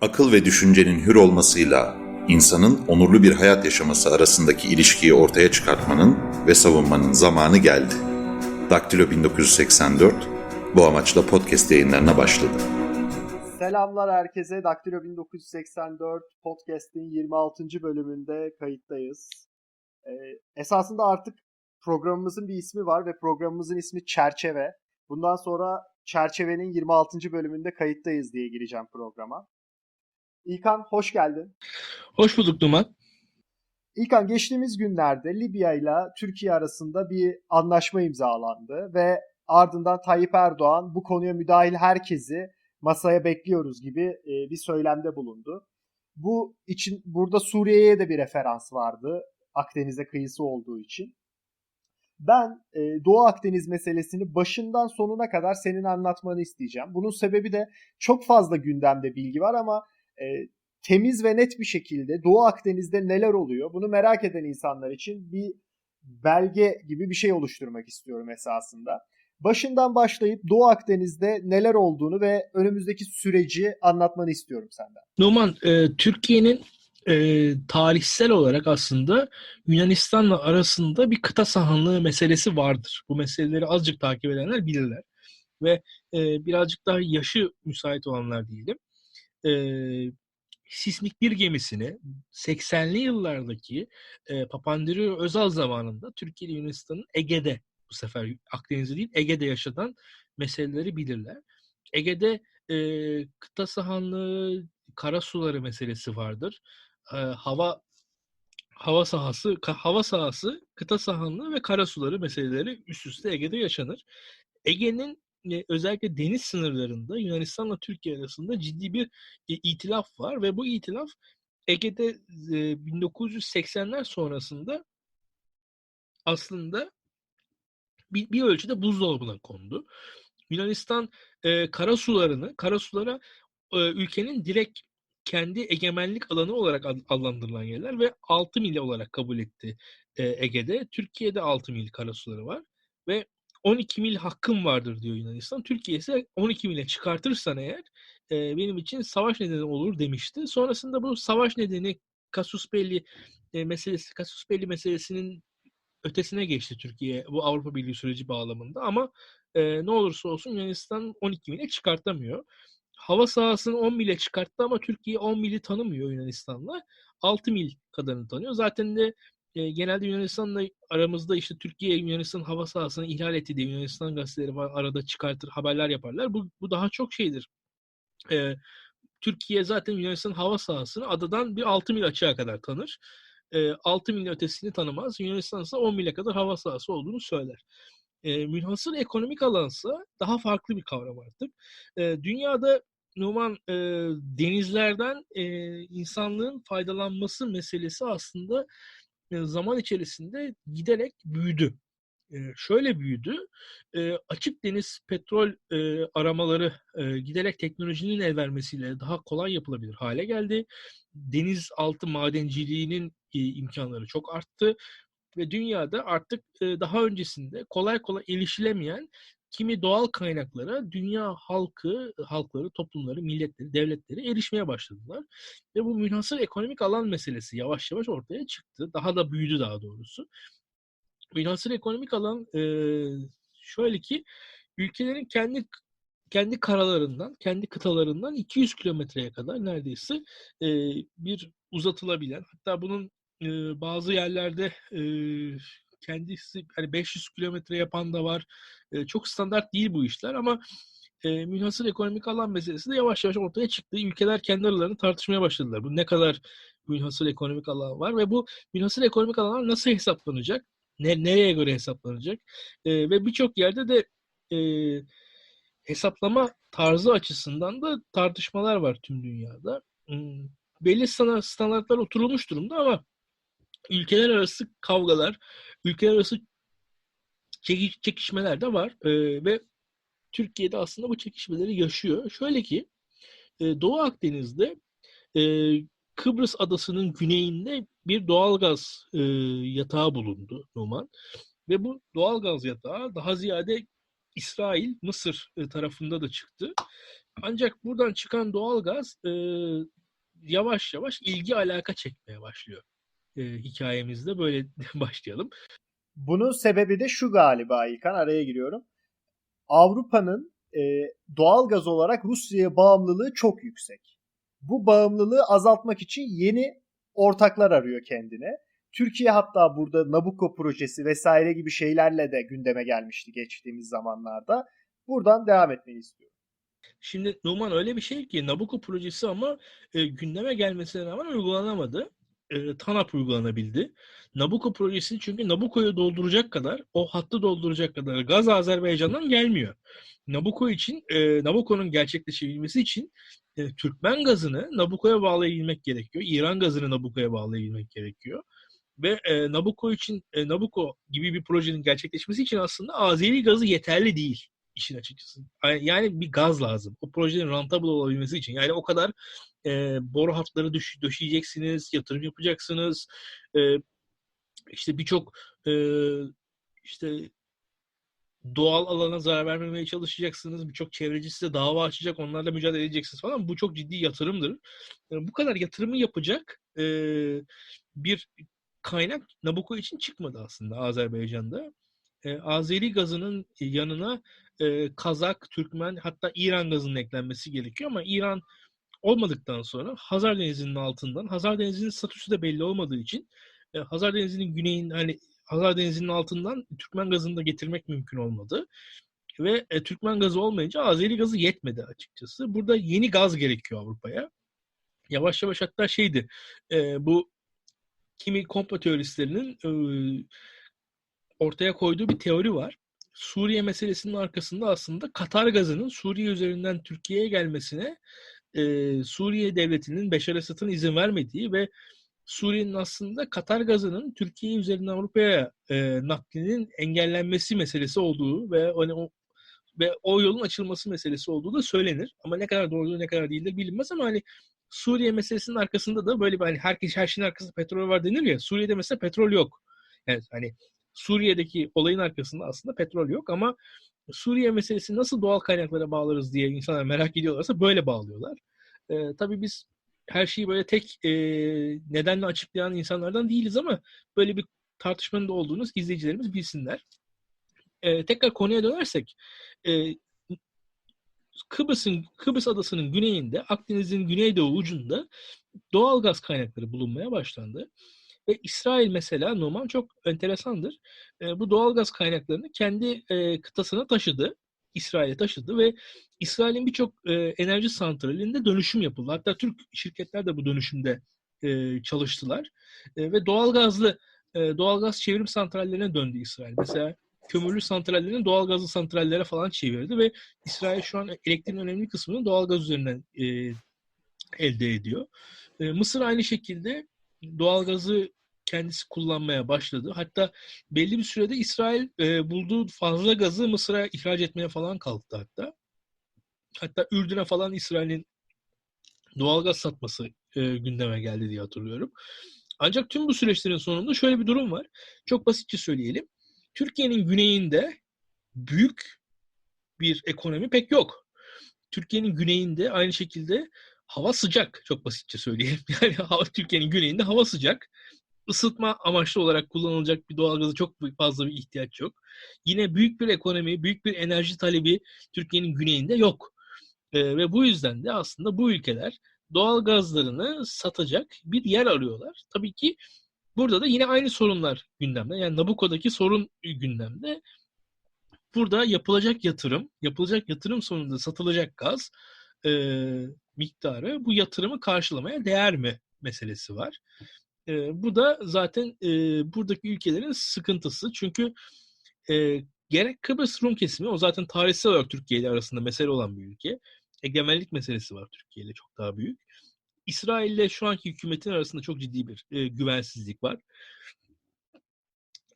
Akıl ve düşüncenin hür olmasıyla insanın onurlu bir hayat yaşaması arasındaki ilişkiyi ortaya çıkartmanın ve savunmanın zamanı geldi. Daktilo 1984 bu amaçla podcast yayınlarına başladı. Selamlar herkese. Daktilo 1984 podcast'in 26. bölümünde kayıttayız. Ee, esasında artık programımızın bir ismi var ve programımızın ismi Çerçeve. Bundan sonra Çerçeve'nin 26. bölümünde kayıttayız diye gireceğim programa. İlkan hoş geldin. Hoş bulduk Duman. İlkan geçtiğimiz günlerde Libya ile Türkiye arasında bir anlaşma imzalandı ve ardından Tayyip Erdoğan bu konuya müdahil herkesi masaya bekliyoruz gibi e, bir söylemde bulundu. Bu için burada Suriye'ye de bir referans vardı Akdeniz'e kıyısı olduğu için. Ben e, Doğu Akdeniz meselesini başından sonuna kadar senin anlatmanı isteyeceğim. Bunun sebebi de çok fazla gündemde bilgi var ama e, temiz ve net bir şekilde Doğu Akdeniz'de neler oluyor bunu merak eden insanlar için bir belge gibi bir şey oluşturmak istiyorum esasında. Başından başlayıp Doğu Akdeniz'de neler olduğunu ve önümüzdeki süreci anlatmanı istiyorum senden. Numan, e, Türkiye'nin e, tarihsel olarak aslında Yunanistan'la arasında bir kıta sahanlığı meselesi vardır. Bu meseleleri azıcık takip edenler bilirler. Ve e, birazcık daha yaşı müsait olanlar diyelim. E, Sismik bir gemisini 80'li yıllardaki e, Papandreou Özal zamanında Türkiye ile Yunanistan'ın Ege'de bu sefer Akdeniz'de değil Ege'de yaşanan meseleleri bilirler. Ege'de e, kıta sahanlığı, kara suları meselesi vardır. E, hava hava sahası, hava sahası, kıta sahanlığı ve kara suları meseleleri üst üste Ege'de yaşanır. Ege'nin özellikle deniz sınırlarında Yunanistan'la Türkiye arasında ciddi bir e, itilaf var ve bu itilaf Ege'de e, 1980'ler sonrasında aslında bir, bir ölçüde buzdolabına kondu. Yunanistan e, kara sularını, kara sulara e, ülkenin direkt kendi egemenlik alanı olarak adlandırılan yerler ve 6 mil olarak kabul etti e, Ege'de. Türkiye'de 6 mil kara suları var ve 12 mil hakkım vardır diyor Yunanistan. Türkiye ise 12 mile çıkartırsan eğer e, benim için savaş nedeni olur demişti. Sonrasında bu savaş nedeni Kasusbelli e, meselesi, Kasusbelli meselesinin ötesine geçti Türkiye bu Avrupa Birliği süreci bağlamında ama e, ne olursa olsun Yunanistan 12 mile çıkartamıyor. Hava sahasını 10 mile çıkarttı ama Türkiye 10 mili tanımıyor Yunanistan'la. 6 mil kadarını tanıyor. Zaten de e, genelde Yunanistan'la aramızda işte Türkiye Yunanistan hava sahasını ihlal etti diye Yunanistan gazeteleri var, arada çıkartır haberler yaparlar. Bu, bu daha çok şeydir. E, Türkiye zaten Yunanistan hava sahasını adadan bir 6 mil açığa kadar tanır. E, 6 mil ötesini tanımaz. Yunanistan ise 10 mile kadar hava sahası olduğunu söyler. E, münhasır ekonomik alansa daha farklı bir kavram artık. E, dünyada Numan e, denizlerden e, insanlığın faydalanması meselesi aslında zaman içerisinde giderek büyüdü. E, şöyle büyüdü, e, açık deniz petrol e, aramaları e, giderek teknolojinin el vermesiyle daha kolay yapılabilir hale geldi. Denizaltı madenciliğinin e, imkanları çok arttı ve dünyada artık e, daha öncesinde kolay kolay erişilemeyen kimi doğal kaynaklara dünya halkı, halkları, toplumları, milletleri, devletleri erişmeye başladılar. Ve bu münhasır ekonomik alan meselesi yavaş yavaş ortaya çıktı. Daha da büyüdü daha doğrusu. Münhasır ekonomik alan e, şöyle ki ülkelerin kendi kendi karalarından, kendi kıtalarından 200 kilometreye kadar neredeyse e, bir uzatılabilen, hatta bunun e, bazı yerlerde e, kendisi hani 500 kilometre yapan da var. E, çok standart değil bu işler ama e, münhasır ekonomik alan meselesi de yavaş yavaş ortaya çıktı. Ülkeler kendi aralarını tartışmaya başladılar. Bu ne kadar münhasır ekonomik alan var ve bu münhasır ekonomik alanlar nasıl hesaplanacak? Ne, nereye göre hesaplanacak? E, ve birçok yerde de e, hesaplama tarzı açısından da tartışmalar var tüm dünyada. Hmm, belli standartlar oturulmuş durumda ama ülkeler arası kavgalar, ülkeler arası çekişmeler de var e, ve Türkiye'de aslında bu çekişmeleri yaşıyor. Şöyle ki e, Doğu Akdeniz'de e, Kıbrıs adasının güneyinde bir doğalgaz e, yatağı bulundu Numan. Ve bu doğalgaz yatağı daha ziyade İsrail, Mısır tarafında da çıktı. ancak buradan çıkan doğalgaz e, yavaş yavaş ilgi alaka çekmeye başlıyor. E, hikayemizde böyle başlayalım. Bunun sebebi de şu galiba İlkan araya giriyorum. Avrupa'nın e, doğal gaz olarak Rusya'ya bağımlılığı çok yüksek. Bu bağımlılığı azaltmak için yeni ortaklar arıyor kendine. Türkiye hatta burada Nabucco projesi vesaire gibi şeylerle de gündeme gelmişti geçtiğimiz zamanlarda. Buradan devam etmeyi istiyorum. Şimdi Numan öyle bir şey ki Nabucco projesi ama e, gündeme gelmesine rağmen uygulanamadı. E, TANAP uygulanabildi. Nabucco projesi çünkü Nabucco'yu dolduracak kadar, o hattı dolduracak kadar gaz Azerbaycan'dan gelmiyor. Nabucco için, e, Nabucco'nun gerçekleşebilmesi için e, Türkmen gazını Nabucco'ya bağlayabilmek gerekiyor. İran gazını Nabucco'ya bağlayabilmek gerekiyor. Ve e, Nabucco için, e, Nabucco gibi bir projenin gerçekleşmesi için aslında Azeri gazı yeterli değil işin açıkçası. Yani bir gaz lazım. O projenin rentable olabilmesi için. Yani o kadar e, boru hatları düş, döşeyeceksiniz, yatırım yapacaksınız. E, işte birçok e, işte doğal alana zarar vermemeye çalışacaksınız. Birçok çevreci size dava açacak, onlarla mücadele edeceksiniz falan. Bu çok ciddi yatırımdır. E, bu kadar yatırımı yapacak e, bir kaynak Nabucco için çıkmadı aslında Azerbaycan'da. E, Azeri gazının yanına e, Kazak, Türkmen hatta İran gazının eklenmesi gerekiyor ama İran olmadıktan sonra Hazar Denizi'nin altından, Hazar Denizi'nin statüsü de belli olmadığı için e, Hazar Denizi'nin güneyin hani Hazar Denizi'nin altından Türkmen gazını da getirmek mümkün olmadı. Ve e, Türkmen gazı olmayınca Azeri gazı yetmedi açıkçası. Burada yeni gaz gerekiyor Avrupa'ya. Yavaş yavaş hatta şeydi e, bu kimi komplo teoristlerinin e, ortaya koyduğu bir teori var. Suriye meselesinin arkasında aslında Katar gazının Suriye üzerinden Türkiye'ye gelmesine e, Suriye devletinin Beşar Esad'ın izin vermediği ve Suriye'nin aslında Katar gazının Türkiye üzerinden Avrupa'ya e, naklinin engellenmesi meselesi olduğu ve hani o ve o yolun açılması meselesi olduğu da söylenir. Ama ne kadar doğru ne kadar değildir bilinmez ama hani Suriye meselesinin arkasında da böyle bir hani herkes her şeyin arkasında petrol var denir ya. Suriye'de mesela petrol yok. Yani hani Suriye'deki olayın arkasında aslında petrol yok ama Suriye meselesi nasıl doğal kaynaklara bağlarız diye insanlar merak ediyorlarsa böyle bağlıyorlar. Ee, tabii biz her şeyi böyle tek e, nedenle açıklayan insanlardan değiliz ama böyle bir tartışmanın da olduğunu izleyicilerimiz bilsinler. Ee, tekrar konuya dönersek e, Kıbrıs'ın Kıbrıs adasının güneyinde Akdeniz'in güneydoğu ucunda doğal gaz kaynakları bulunmaya başlandı. Ve İsrail mesela Numan çok enteresandır. E, bu doğal gaz kaynaklarını kendi e, kıtasına taşıdı. İsrail'e taşıdı ve İsrail'in birçok e, enerji santralinde dönüşüm yapıldı. Hatta Türk şirketler de bu dönüşümde e, çalıştılar. E, ve doğalgazlı e, doğalgaz çevrim santrallerine döndü İsrail. Mesela kömürlü santrallerini doğalgazlı santrallere falan çevirdi ve İsrail şu an elektriğin önemli kısmını doğalgaz üzerinden e, elde ediyor. E, Mısır aynı şekilde doğalgazı kendisi kullanmaya başladı. Hatta belli bir sürede İsrail e, bulduğu fazla gazı Mısır'a ihraç etmeye falan kalktı hatta. Hatta Ürdün'e falan İsrail'in doğalgaz satması e, gündeme geldi diye hatırlıyorum. Ancak tüm bu süreçlerin sonunda şöyle bir durum var. Çok basitçe söyleyelim. Türkiye'nin güneyinde büyük bir ekonomi pek yok. Türkiye'nin güneyinde aynı şekilde hava sıcak. Çok basitçe söyleyeyim. Yani Türkiye'nin güneyinde hava sıcak. Isıtma amaçlı olarak kullanılacak bir doğalgaza çok fazla bir ihtiyaç yok. Yine büyük bir ekonomi, büyük bir enerji talebi Türkiye'nin güneyinde yok. E, ve bu yüzden de aslında bu ülkeler doğal gazlarını satacak bir yer arıyorlar. Tabii ki burada da yine aynı sorunlar gündemde. Yani Nabucco'daki sorun gündemde. Burada yapılacak yatırım, yapılacak yatırım sonunda satılacak gaz e, miktarı bu yatırımı karşılamaya değer mi meselesi var. E, bu da zaten e, buradaki ülkelerin sıkıntısı. Çünkü e, gerek Kıbrıs Rum kesimi, o zaten tarihsel olarak Türkiye ile arasında mesele olan bir ülke. Egemenlik meselesi var Türkiye ile çok daha büyük. İsrail ile şu anki hükümetin arasında çok ciddi bir e, güvensizlik var.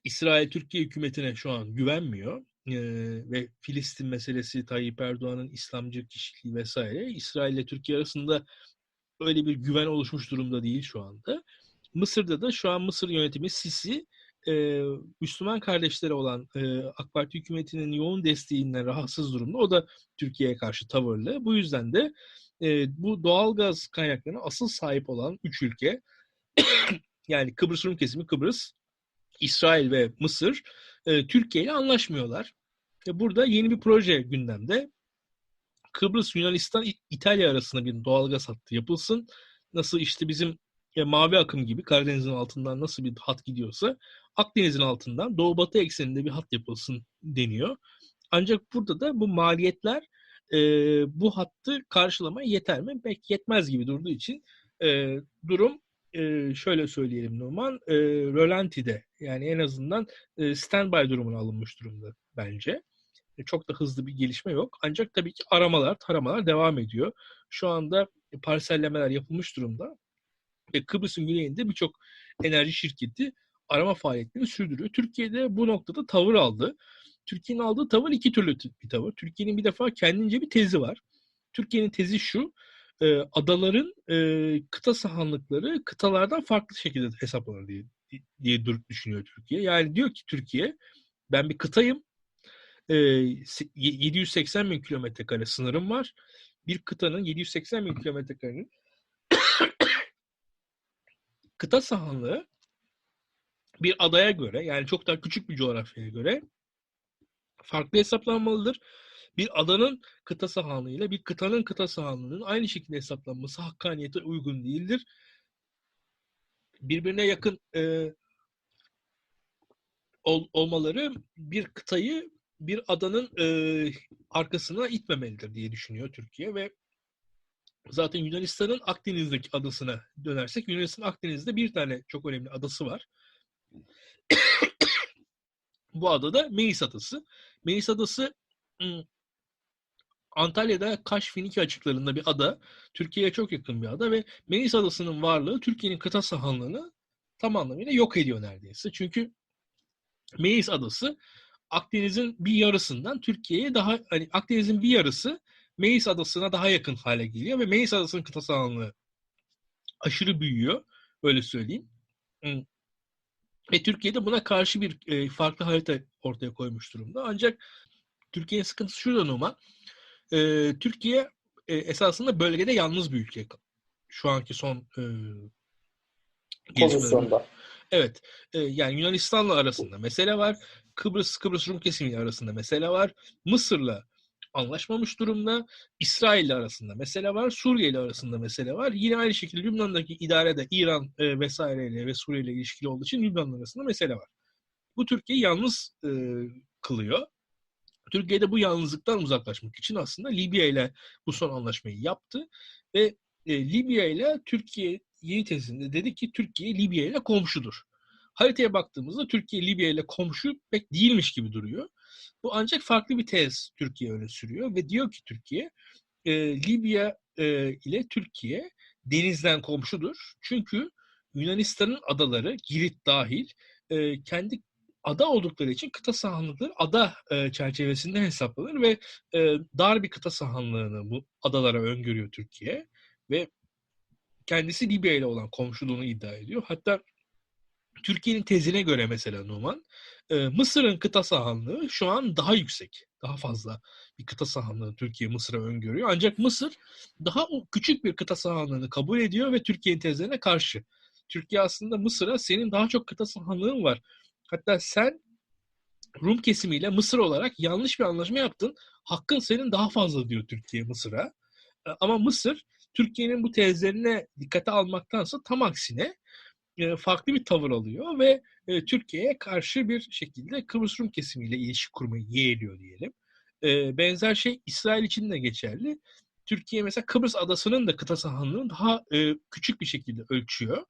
İsrail Türkiye hükümetine şu an güvenmiyor e, ve Filistin meselesi Tayyip Erdoğan'ın İslamcı kişiliği vesaire İsrail ile Türkiye arasında öyle bir güven oluşmuş durumda değil şu anda. Mısır'da da şu an Mısır yönetimi Sisi e, Müslüman kardeşleri olan e, AK Parti hükümetinin yoğun desteğinden rahatsız durumda. O da Türkiye'ye karşı tavırlı. Bu yüzden de e, bu doğal gaz kaynaklarına asıl sahip olan üç ülke yani Kıbrıs Rum kesimi Kıbrıs, İsrail ve Mısır e, Türkiye ile anlaşmıyorlar. E, burada yeni bir proje gündemde. Kıbrıs, Yunanistan, İtalya arasında bir doğalgaz hattı yapılsın. Nasıl işte bizim e, mavi akım gibi Karadeniz'in altından nasıl bir hat gidiyorsa Akdeniz'in altından doğu batı ekseninde bir hat yapılsın deniyor. Ancak burada da bu maliyetler e, bu hattı karşılamaya yeter mi? Pek yetmez gibi durduğu için e, durum e, şöyle söyleyelim Numan e, rölantide yani en azından e, standby durumuna alınmış durumda bence. E, çok da hızlı bir gelişme yok. Ancak tabii ki aramalar, taramalar devam ediyor. Şu anda parsellemeler yapılmış durumda. Ve Kıbrıs'ın güneyinde birçok enerji şirketi arama faaliyetlerini sürdürüyor. Türkiye'de bu noktada tavır aldı. Türkiye'nin aldığı tavır iki türlü bir tavır. Türkiye'nin bir defa kendince bir tezi var. Türkiye'nin tezi şu, e, adaların e, kıta sahanlıkları kıtalardan farklı şekilde hesaplanır diye, diye düşünüyor Türkiye. Yani diyor ki Türkiye, ben bir kıtayım, e, se- ye- 780 bin kilometre kare sınırım var. Bir kıtanın 780 bin kilometre karenin kıta sahanlığı bir adaya göre yani çok daha küçük bir coğrafyaya göre farklı hesaplanmalıdır. Bir adanın kıta sahanlığıyla bir kıtanın kıta sahanlığının aynı şekilde hesaplanması hakkaniyete uygun değildir. Birbirine yakın e, ol- olmaları bir kıtayı bir adanın e, arkasına itmemelidir diye düşünüyor Türkiye ve zaten Yunanistan'ın Akdeniz'deki adasına dönersek Yunanistan Akdeniz'de bir tane çok önemli adası var. Bu ada da Meis Adası. Meis Adası Antalya'da Kaş Finike açıklarında bir ada. Türkiye'ye çok yakın bir ada ve Meis Adası'nın varlığı Türkiye'nin kıta sahanlığını tam anlamıyla yok ediyor neredeyse. Çünkü Meis Adası Akdeniz'in bir yarısından Türkiye'ye daha hani Akdeniz'in bir yarısı Meis Adası'na daha yakın hale geliyor ve Meis Adası'nın kıta sahanlığı aşırı büyüyor. Öyle söyleyeyim. Hı. Ve Türkiye'de buna karşı bir e, farklı harita ortaya koymuş durumda. Ancak Türkiye'nin sıkıntısı şurada Numa. E, Türkiye e, esasında bölgede yalnız bir ülke. Şu anki son e. Pozisyonda. Evet. e, yani Yunanistan'la arasında mesele var. Kıbrıs Kıbrıs Rum kesimi arasında mesele var. Mısır'la anlaşmamış durumda. İsrail ile arasında mesele var. Suriye ile arasında mesele var. Yine aynı şekilde Lübnan'daki idarede İran e, vesaireyle ve Suriye ile ilişkili olduğu için Lübnan arasında mesele var. Bu Türkiye'yi yalnız e, kılıyor. Türkiye'de bu yalnızlıktan uzaklaşmak için aslında Libya ile bu son anlaşmayı yaptı ve e, Libya ile Türkiye yeni tezinde dedi ki Türkiye Libya ile komşudur. Haritaya baktığımızda Türkiye Libya ile komşu pek değilmiş gibi duruyor. Bu ancak farklı bir tez Türkiye öne sürüyor ve diyor ki Türkiye e, Libya e, ile Türkiye denizden komşudur. Çünkü Yunanistan'ın adaları Girit dahil e, kendi ada oldukları için kıta sahanlıkları ada e, çerçevesinde hesaplanır ve e, dar bir kıta sahanlığını bu adalara öngörüyor Türkiye ve kendisi Libya ile olan komşuluğunu iddia ediyor. Hatta Türkiye'nin tezine göre mesela Numan, e, Mısır'ın kıta sahanlığı şu an daha yüksek, daha fazla bir kıta sahanlığı Türkiye Mısır'a öngörüyor. Ancak Mısır daha o küçük bir kıta sahanlığını kabul ediyor ve Türkiye'nin tezlerine karşı. Türkiye aslında Mısır'a senin daha çok kıta sahanlığın var. Hatta sen Rum kesimiyle Mısır olarak yanlış bir anlaşma yaptın. Hakkın senin daha fazla diyor Türkiye Mısır'a. Ama Mısır Türkiye'nin bu tezlerine dikkate almaktansa tam aksine farklı bir tavır alıyor ve e, Türkiye'ye karşı bir şekilde Kıbrıs Rum kesimiyle ilişki kurmayı yeğliyor diyelim. E, benzer şey İsrail için de geçerli. Türkiye mesela Kıbrıs adasının da kıta sahanlığını daha e, küçük bir şekilde ölçüyor.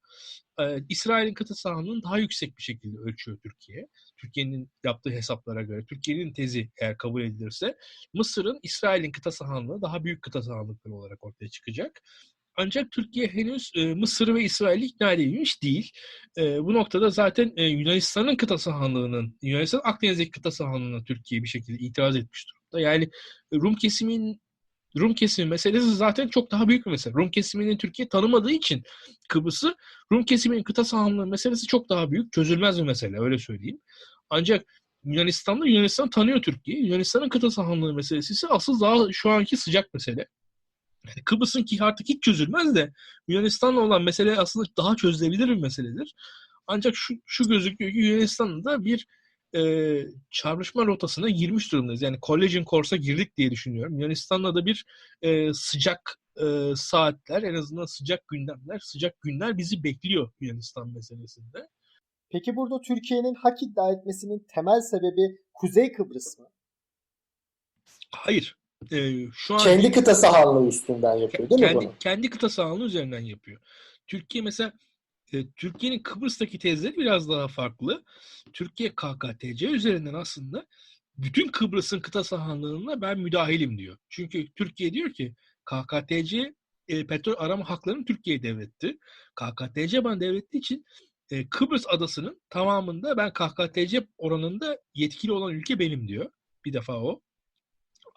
E, İsrail'in kıta sahanlığını daha yüksek bir şekilde ölçüyor Türkiye. Türkiye'nin yaptığı hesaplara göre, Türkiye'nin tezi eğer kabul edilirse Mısır'ın İsrail'in kıta sahanlığı daha büyük kıta sahanlıkları olarak ortaya çıkacak. Ancak Türkiye henüz e, Mısır ve İsrail'i ikna edilmiş değil. E, bu noktada zaten e, Yunanistan'ın kıta sahanlığının, Yunanistan Akdeniz'deki kıta sahanlığına Türkiye bir şekilde itiraz etmiş durumda. Yani e, Rum kesimin Rum kesimi meselesi zaten çok daha büyük bir mesele. Rum kesiminin Türkiye tanımadığı için Kıbrıs'ı Rum kesiminin kıta sahanlığı meselesi çok daha büyük. Çözülmez bir mesele öyle söyleyeyim. Ancak Yunanistan'da Yunanistan tanıyor Türkiye. Yunanistan'ın kıta sahanlığı meselesi ise asıl daha şu anki sıcak mesele. Yani Kıbrıs'ın ki artık hiç çözülmez de Yunanistan'la olan mesele aslında daha çözülebilir bir meseledir. Ancak şu, şu gözüküyor ki Yunanistan'da da bir e, çarpışma rotasına girmiş durumdayız. Yani Collision Course'a girdik diye düşünüyorum. Yunanistan'da da bir e, sıcak e, saatler, en azından sıcak gündemler, sıcak günler bizi bekliyor Yunanistan meselesinde. Peki burada Türkiye'nin hak iddia etmesinin temel sebebi Kuzey Kıbrıs mı? Hayır. E, şu an Kendi kıta sahanlığı üstünden yapıyor değil mi kendi, bunu? kendi kıta sahanlığı üzerinden yapıyor. Türkiye mesela e, Türkiye'nin Kıbrıs'taki tezleri biraz daha farklı. Türkiye KKTC üzerinden aslında bütün Kıbrıs'ın kıta sahanlığına ben müdahilim diyor. Çünkü Türkiye diyor ki KKTC e, petrol arama haklarını Türkiye'ye devretti. KKTC bana devrettiği için e, Kıbrıs adasının tamamında ben KKTC oranında yetkili olan ülke benim diyor. Bir defa o.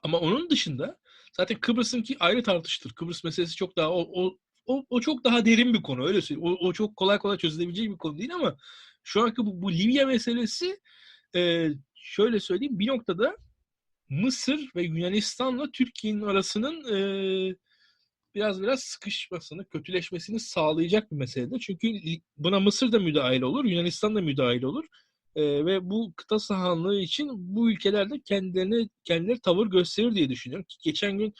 Ama onun dışında zaten Kıbrıs'ınki ayrı tartışılır. Kıbrıs meselesi çok daha o, o o, o çok daha derin bir konu öyle söyleyeyim. O, o çok kolay kolay çözülebilecek bir konu değil ama şu anki bu, bu Libya meselesi e, şöyle söyleyeyim bir noktada Mısır ve Yunanistan'la Türkiye'nin arasının e, biraz biraz sıkışmasını, kötüleşmesini sağlayacak bir meseledir. Çünkü buna Mısır da müdahil olur, Yunanistan da müdahil olur. E, ve bu kıta sahanlığı için bu ülkeler de kendilerine kendileri tavır gösterir diye düşünüyorum. Ki geçen gün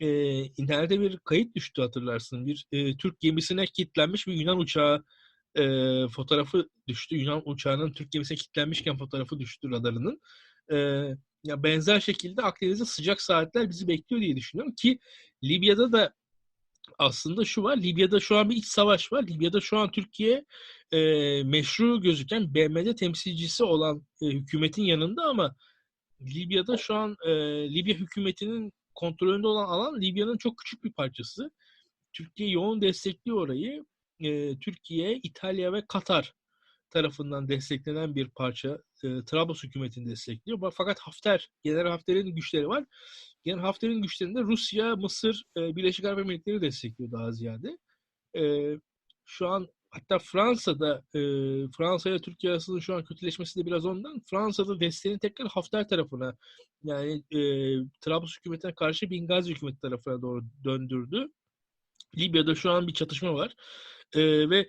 e, internette bir kayıt düştü hatırlarsın. Bir e, Türk gemisine kilitlenmiş bir Yunan uçağı e, fotoğrafı düştü. Yunan uçağının Türk gemisine kilitlenmişken fotoğrafı düştü radarının. E, ya benzer şekilde Akdeniz'de sıcak saatler bizi bekliyor diye düşünüyorum ki Libya'da da aslında şu var. Libya'da şu an bir iç savaş var. Libya'da şu an Türkiye e, meşru gözüken BM'de temsilcisi olan e, hükümetin yanında ama Libya'da şu an e, Libya hükümetinin kontrolünde olan alan Libya'nın çok küçük bir parçası. Türkiye yoğun destekliyor orayı. E, Türkiye, İtalya ve Katar tarafından desteklenen bir parça. E, Trablus hükümetini destekliyor. Fakat Hafter, General Hafter'in güçleri var. General Hafter'in güçlerinde Rusya, Mısır, e, Birleşik Arap Emirlikleri destekliyor daha ziyade. E, şu an hatta Fransa'da e, Fransa ile Türkiye arasında şu an kötüleşmesi de biraz ondan. Fransa'da desteğini tekrar Hafter tarafına yani e, Trablus hükümetine karşı Bingazi hükümeti tarafına doğru döndürdü. Libya'da şu an bir çatışma var. E, ve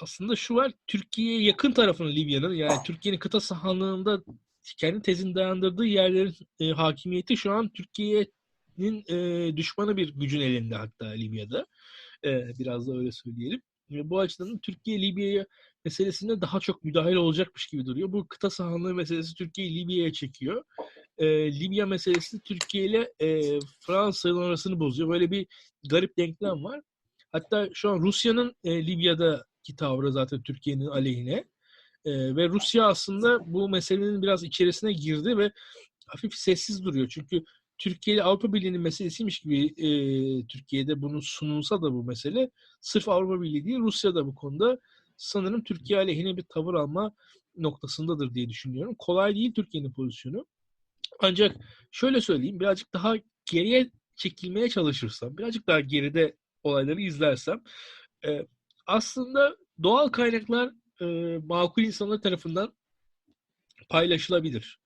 aslında şu var Türkiye'ye yakın tarafının Libya'nın yani Türkiye'nin kıta sahanlığında kendi tezini dayandırdığı yerlerin e, hakimiyeti şu an Türkiye'nin e, düşmanı bir gücün elinde hatta Libya'da. E, biraz da öyle söyleyelim. Ve bu açıdan Türkiye Libya'ya meselesinde daha çok müdahil olacakmış gibi duruyor. Bu kıta sahanlığı meselesi Türkiye'yi Libya'ya çekiyor. E, Libya meselesi Türkiye ile e, Fransa'nın arasını bozuyor. Böyle bir garip denklem var. Hatta şu an Rusya'nın e, Libya'daki tavrı zaten Türkiye'nin aleyhine. E, ve Rusya aslında bu meselenin biraz içerisine girdi ve hafif sessiz duruyor. Çünkü Türkiye ile Avrupa Birliği'nin meselesiymiş gibi e, Türkiye'de bunu sunulsa da bu mesele sırf Avrupa Birliği değil Rusya da bu konuda sanırım Türkiye aleyhine bir tavır alma noktasındadır diye düşünüyorum. Kolay değil Türkiye'nin pozisyonu. Ancak şöyle söyleyeyim birazcık daha geriye çekilmeye çalışırsam, birazcık daha geride olayları izlersem e, aslında doğal kaynaklar e, makul insanlar tarafından paylaşılabilir.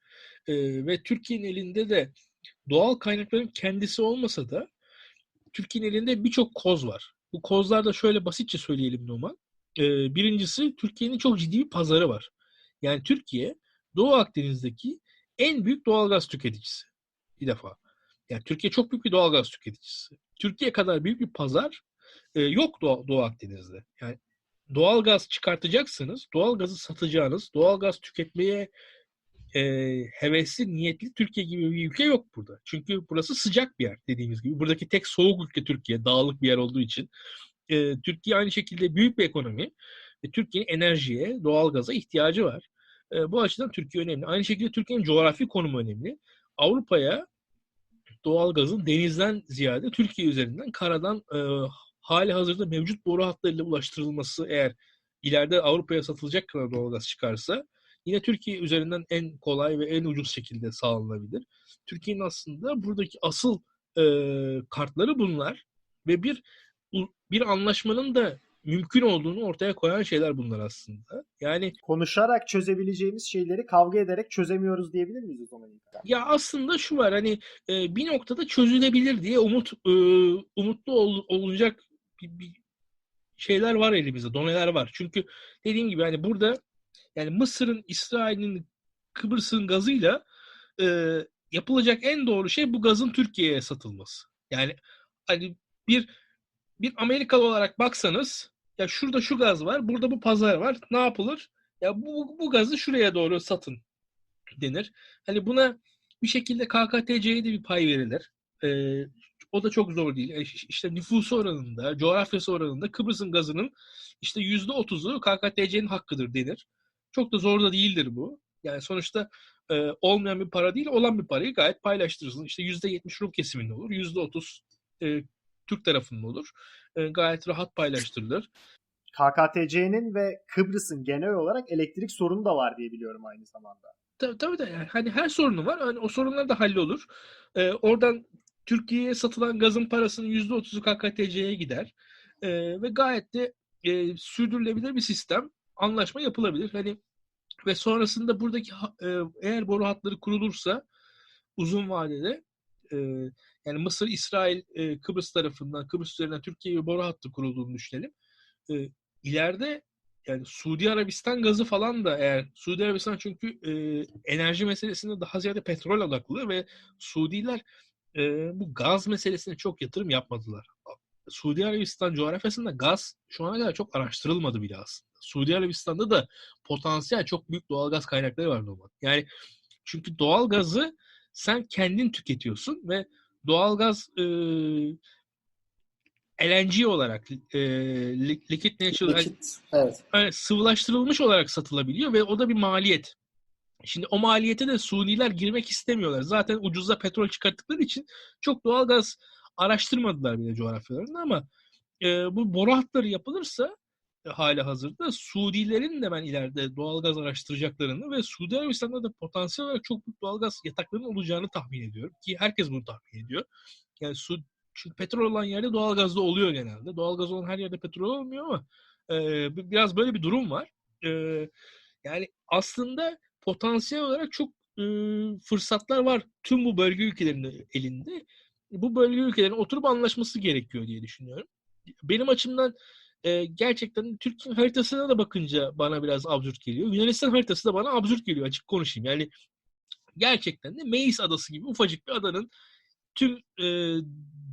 E, ve Türkiye'nin elinde de doğal kaynakların kendisi olmasa da Türkiye'nin elinde birçok koz var. Bu kozlar da şöyle basitçe söyleyelim Numan. E, birincisi Türkiye'nin çok ciddi bir pazarı var. Yani Türkiye Doğu Akdeniz'deki en büyük doğalgaz tüketicisi. Bir defa. Yani Türkiye çok büyük bir doğalgaz tüketicisi. Türkiye kadar büyük bir pazar e, yok Doğu, Doğu Akdeniz'de. Yani doğalgaz çıkartacaksınız, doğalgazı satacağınız, doğalgaz tüketmeye e, hevesli, niyetli Türkiye gibi bir ülke yok burada. Çünkü burası sıcak bir yer dediğimiz gibi. Buradaki tek soğuk ülke Türkiye, dağlık bir yer olduğu için. E, Türkiye aynı şekilde büyük bir ekonomi. ve Türkiye'nin enerjiye, doğalgaza ihtiyacı var. E, bu açıdan Türkiye önemli. Aynı şekilde Türkiye'nin coğrafi konumu önemli. Avrupa'ya doğalgazın denizden ziyade Türkiye üzerinden karadan e, hali hazırda mevcut boru hatlarıyla ulaştırılması eğer ileride Avrupa'ya satılacak kadar doğalgaz çıkarsa yine Türkiye üzerinden en kolay ve en ucuz şekilde sağlanabilir. Türkiye'nin aslında buradaki asıl e, kartları bunlar ve bir bir anlaşmanın da mümkün olduğunu ortaya koyan şeyler bunlar aslında. Yani Konuşarak çözebileceğimiz şeyleri kavga ederek çözemiyoruz diyebilir miyiz o zaman ya aslında şu var hani e, bir noktada çözülebilir diye umut e, umutlu ol- olunacak bir, bir şeyler var elimizde, doneler var. Çünkü dediğim gibi hani burada yani Mısır'ın, İsrail'in, Kıbrıs'ın gazıyla e, yapılacak en doğru şey bu gazın Türkiye'ye satılması. Yani hani bir bir Amerikalı olarak baksanız ya şurada şu gaz var, burada bu pazar var. Ne yapılır? Ya bu, bu gazı şuraya doğru satın denir. Hani buna bir şekilde KKTC'ye de bir pay verilir. Ee, o da çok zor değil. E, İşte nüfusu oranında, coğrafyası oranında Kıbrıs'ın gazının işte yüzde otuzu KKTC'nin hakkıdır denir. Çok da zor da değildir bu. Yani sonuçta e, olmayan bir para değil, olan bir parayı gayet paylaştırırsın. İşte yüzde yetmiş Rum kesiminde olur, yüzde otuz e, Türk tarafında olur. E, gayet rahat paylaştırılır. KKTC'nin ve Kıbrıs'ın genel olarak elektrik sorunu da var diye biliyorum aynı zamanda. Tabii tabii de yani hani her sorunu var. Hani o sorunlar da hallolur. Ee, oradan Türkiye'ye satılan gazın parasının %30'u KKTC'ye gider. Ee, ve gayet de e, sürdürülebilir bir sistem. Anlaşma yapılabilir. Hani ve sonrasında buradaki e, eğer boru hatları kurulursa uzun vadede e, yani Mısır, İsrail, e, Kıbrıs tarafından Kıbrıs üzerinden Türkiye'ye boru hattı kurulduğunu düşünelim. E, ileride yani Suudi Arabistan gazı falan da eğer Suudi Arabistan çünkü e, enerji meselesinde daha ziyade petrol odaklı ve Suudiler e, bu gaz meselesine çok yatırım yapmadılar. Suudi Arabistan coğrafyasında gaz şu ana kadar çok araştırılmadı bile aslında. Suudi Arabistan'da da potansiyel çok büyük doğal gaz kaynakları var normal. Yani çünkü doğal gazı sen kendin tüketiyorsun ve doğal gaz e, LNG olarak e, li- liquid natural Likit. Evet. yani sıvılaştırılmış olarak satılabiliyor ve o da bir maliyet. Şimdi o maliyete de Suniler girmek istemiyorlar. Zaten ucuza petrol çıkarttıkları için çok doğal gaz araştırmadılar bile coğrafyalarında ama e, bu boru hatları yapılırsa e, hali hazırda Suudilerin de ben ileride doğal gaz araştıracaklarını ve Suudi Arabistan'da da potansiyel olarak çok büyük doğal gaz yataklarının olacağını tahmin ediyorum. Ki herkes bunu tahmin ediyor. Yani su, çünkü petrol olan yerde doğal gaz da oluyor genelde. Doğal gaz olan her yerde petrol olmuyor ama e, biraz böyle bir durum var. E, yani aslında potansiyel olarak çok e, fırsatlar var tüm bu bölge ülkelerinin elinde. Bu bölge ülkelerin oturup anlaşması gerekiyor diye düşünüyorum. Benim açımdan e, gerçekten Türkiye haritasına da bakınca bana biraz absürt geliyor. Yunanistan haritası da bana absürt geliyor açık konuşayım. Yani gerçekten de Meis adası gibi ufacık bir adanın tüm e,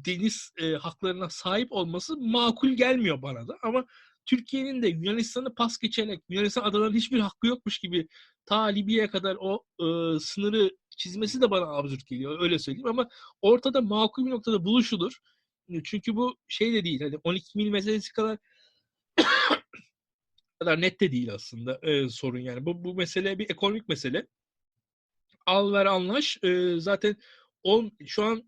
deniz e, haklarına sahip olması makul gelmiyor bana da. Ama Türkiye'nin de Yunanistan'ı pas geçerek Yunanistan adaların hiçbir hakkı yokmuş gibi ta Libya'ya kadar o e, sınırı çizmesi de bana absürt geliyor öyle söyleyeyim ama ortada makul bir noktada buluşulur. Çünkü bu şey de değil hani 12 mil meselesi kadar kadar net de değil aslında e, sorun yani. Bu, bu mesele bir ekonomik mesele. Al ver anlaş. E, zaten on, şu an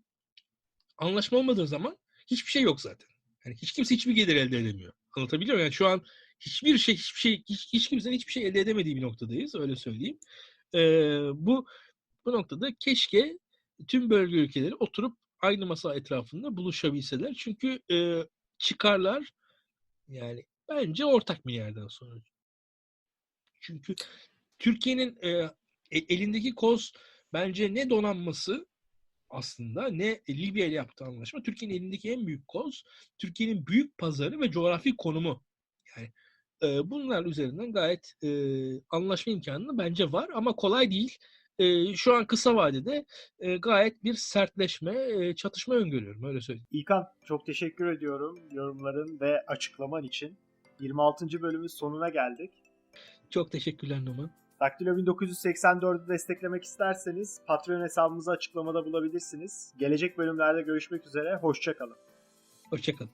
anlaşma olmadığı zaman hiçbir şey yok zaten. Yani hiç kimse hiçbir gelir elde edemiyor. Anlatabiliyor muyum? Yani şu an hiçbir şey hiçbir şey hiç, hiç kimsenin hiçbir şey elde edemediği bir noktadayız öyle söyleyeyim. E, bu bu noktada keşke tüm bölge ülkeleri oturup aynı masa etrafında buluşabilseler. Çünkü e, çıkarlar yani bence ortak bir yerden sonra. Çünkü Türkiye'nin e, elindeki koz bence ne donanması aslında ne Libya ile yaptığı anlaşma. Türkiye'nin elindeki en büyük koz Türkiye'nin büyük pazarı ve coğrafi konumu. Yani e, bunlar üzerinden gayet e, anlaşma imkanı bence var ama kolay değil. E, şu an kısa vadede e, gayet bir sertleşme, e, çatışma öngörüyorum öyle söyleyeyim. İlkan çok teşekkür ediyorum yorumların ve açıklaman için. 26. bölümün sonuna geldik. Çok teşekkürler Numan. Daktilo 1984'ü desteklemek isterseniz Patreon hesabımızı açıklamada bulabilirsiniz. Gelecek bölümlerde görüşmek üzere, hoşçakalın. Hoşçakalın.